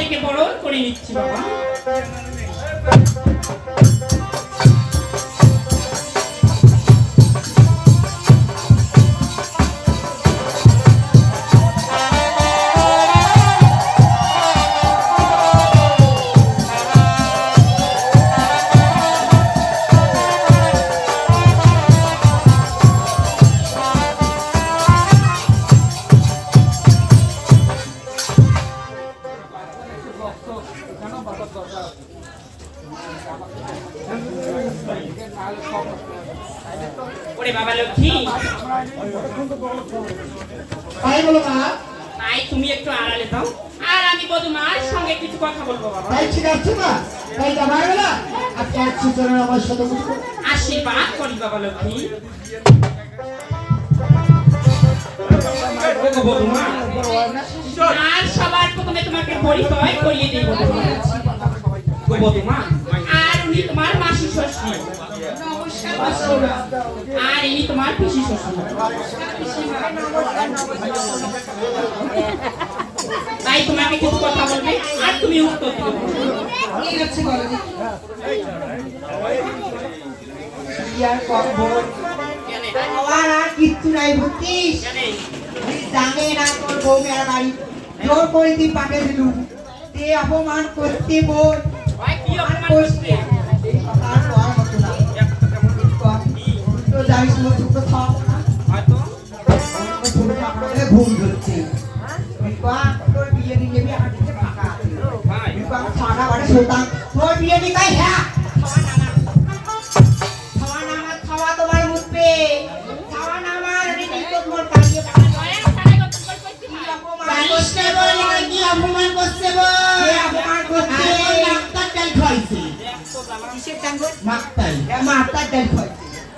আমি বড় করে নিচ্ছি বাবা। বলো মা। তাই তুমি একটু আড়ালে দাও। আর আমি বধু মার সঙ্গে কিছু কথা বলব বাবা। তাই ঠিক আছে মা। তাই যাবা গেলা। আজকে এক সূচনা আমার সাথে আশীর্বাদ করি বাবা লক্ষ্মী। আর সবার প্রথমে তোমাকে পরিচয় করিয়ে বধূমা। আর উনি তোমার মাসি শ্বশুর আর ইনি তোমার পিসি শ্বশুর তাই তোমাকে কিছু কথা বলবে আর তুমি উত্তর আর কিচ্ছু নাই বুঝছিস? জানে না তোর বউ মেয়ের বাড়ি। জোর করে তুই পাঠিয়ে দিলু তে অপমান করতে বল। এই সময় দুটো খাওয়া হয়তো ভুল ধরছে বিবাহ তোর বিয়ে নিয়ে যাবি আমার কাছে ফাঁকা আছে বিবাহ সারা বাড়ি শোতাম তোর বিয়ে নিয়ে তাই হ্যাঁ অপমান করছে বল অপমান করছে মাত্তাই মাত্তাই মাত্তাই দেখ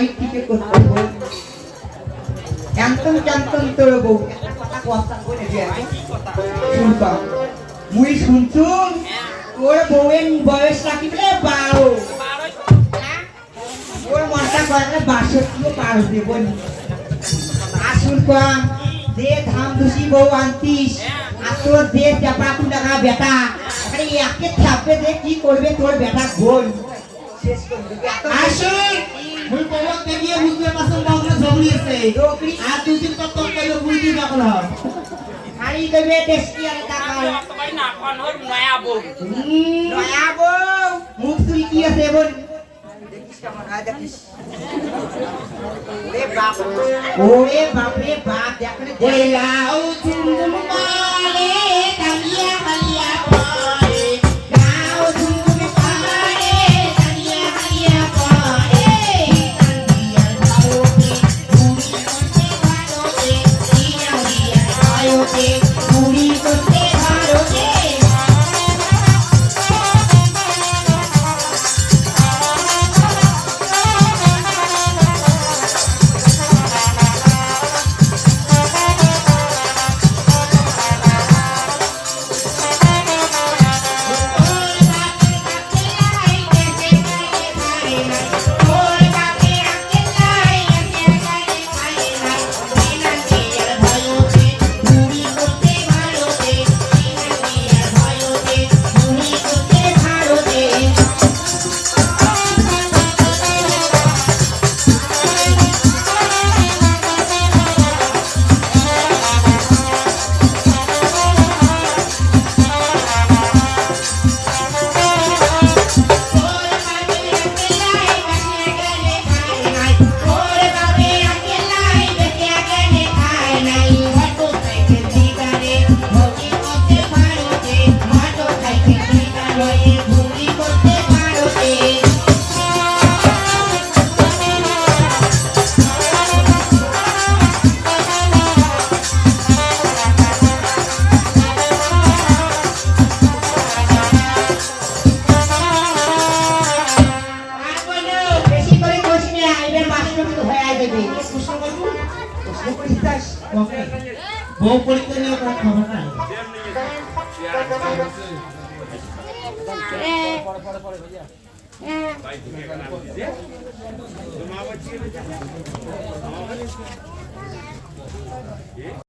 দেখতে দেখতে করতে বোন জানতাম জানতাম তোর বউ শুনতাম। মুই শুনছুন তোর বউয়ের বয়স রাখি বলে বারো? ওর মনটা করে বাষট্টিও পার বোন আসুন কম, দে ধাম দুষি বউ আনতিস। আর তোর দে চাপা টাকা বেটা। আরে একে থাপে দে, কি করবে তোর বেটা বোন শেষ করে দেবে এত আসুন। মুই বউক দেখিয়ে বুঝতে পারছেন বাবুরা ঝগড়ি আছে। আর দুই দিন পর তোর কইলো বুঝি রাখল হারি দেবে টেস্টি আর টাকা। তোমারই না কোন হর নয়া বউ। নয়া বউ? মুখ তুই কি আছে বোন দেখিস কেমন দেখিস। ওরে বাপ রে। বাপ দেখলে দেখ লাউ দাস বউ পরীক্ষা নিয়ে কোনো খবর নাই হ্যাঁ